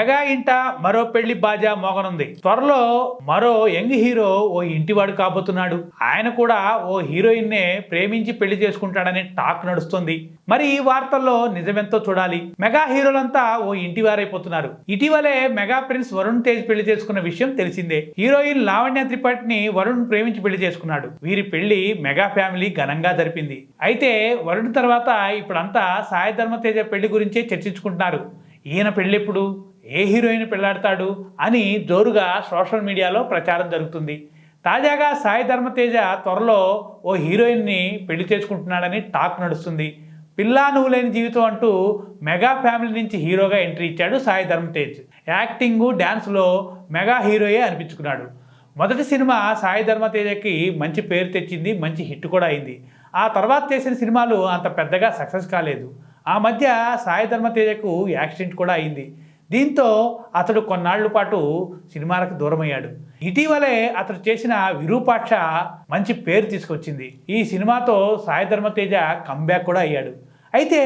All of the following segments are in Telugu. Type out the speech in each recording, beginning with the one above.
మెగా ఇంట మరో పెళ్ళి బాజా మోగనుంది. త్వరలో మరో యంగ్ హీరో ఓ ఇంటివాడు కాబోతున్నాడు. ఆయన కూడా ఓ హీరోయిన్ నే ప్రేమించి పెళ్ళి చేసుకుంటాడనే టాక్ నడుస్తుంది. మరి ఈ వార్తల్లో నిజమెంతో చూడాలి. మెగా హీరోలంతా ఓ ఇంటి వారైపోతున్నారు ఇటీవలే మెగా ప్రిన్స్ వరుణ్ తేజ్ పెళ్ళి చేసుకున్న విషయం తెలిసిందే. హీరోయిన్ లావణ్య త్రిపాఠిని వరుణ్ ప్రేమించి పెళ్ళి చేసుకున్నాడు. వీరి పెళ్ళి మెగా ఫ్యామిలీ ఘనంగా జరిపింది. అయితే వరుణ్ తర్వాత ఇప్పుడంతా సాయి ధర్మతేజ పెళ్ళి గురించే చర్చించుకుంటున్నారు. ఈయన పెళ్ళెప్పుడు ఏ హీరోయిన్ పెళ్ళాడతాడు అని జోరుగా సోషల్ మీడియాలో ప్రచారం జరుగుతుంది. తాజాగా సాయి ధర్మతేజ త్వరలో ఓ హీరోయిన్ని పెళ్ళి చేసుకుంటున్నాడని టాక్ నడుస్తుంది. పిల్లా నువ్వు లేని జీవితం అంటూ మెగా ఫ్యామిలీ నుంచి హీరోగా ఎంట్రీ ఇచ్చాడు సాయి ధర్మతేజ్. యాక్టింగు డ్యాన్స్లో మెగా హీరోయే అనిపించుకున్నాడు. మొదటి సినిమా సాయి ధర్మతేజకి మంచి పేరు తెచ్చింది మంచి హిట్ కూడా అయింది. ఆ తర్వాత చేసిన సినిమాలు అంత పెద్దగా సక్సెస్ కాలేదు. ఆ మధ్య సాయి ధర్మతేజకు యాక్సిడెంట్ కూడా అయింది. దీంతో అతడు కొన్నాళ్ళ పాటు సినిమాలకు దూరమయ్యాడు. ఇటీవలే అతడు చేసిన విరూపాక్ష మంచి పేరు తీసుకొచ్చింది. ఈ సినిమాతో సాయి ధర్మతేజ కంబ్యాక్ కూడా అయ్యాడు. అయితే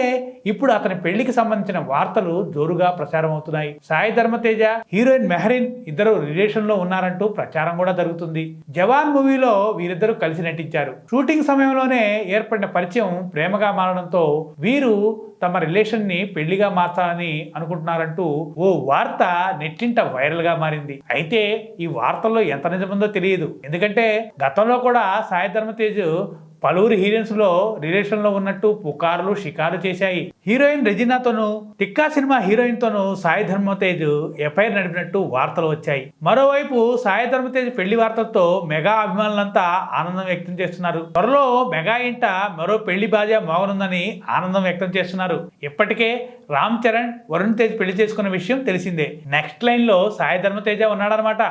ఇప్పుడు అతని పెళ్ళికి సంబంధించిన వార్తలు జోరుగా ప్రచారం అవుతున్నాయి సాయి ధర్మతేజ హీరోయిన్ మెహరిన్ ఇద్దరు రిలేషన్లో ఉన్నారంటూ ప్రచారం కూడా జరుగుతుంది. జవాన్ మూవీలో వీరిద్దరూ కలిసి నటించారు. షూటింగ్ సమయంలోనే ఏర్పడిన పరిచయం ప్రేమగా మారడంతో వీరు తమ రిలేషన్ని పెళ్ళిగా మార్చాలని అనుకుంటున్నారంటూ ఓ వార్త నెట్టింట వైరల్గా మారింది. అయితే ఈ వార్తల్లో ఎంత నిజముందో తెలియదు. ఎందుకంటే గతంలో కూడా సాయి ధర్మతేజ్ పలువురు హీరోయిన్స్లో రిలేషన్లో ఉన్నట్టు పుకార్లు షికారు చేశాయి. హీరోయిన్ రెజినాతోనూ టిక్కా సినిమా హీరోయిన్ తోనూ సాయి ధర్మతేజ్ ఎఫ్ఐఆర్ నడిపినట్టు వార్తలు వచ్చాయి. మరోవైపు సాయి ధర్మతేజ్ పెళ్ళి వార్తలతో మెగా అభిమానులంతా ఆనందం వ్యక్తం చేస్తున్నారు. త్వరలో మెగా ఇంట మరో పెళ్ళి బాజా మోగనుందని ఆనందం వ్యక్తం చేస్తున్నారు. ఇప్పటికే రామ్ చరణ్ వరుణ్ తేజ్ పెళ్ళి చేసుకున్న విషయం తెలిసిందే. నెక్స్ట్ లైన్లో సాయి ధర్మతేజ ఉన్నాడనమాట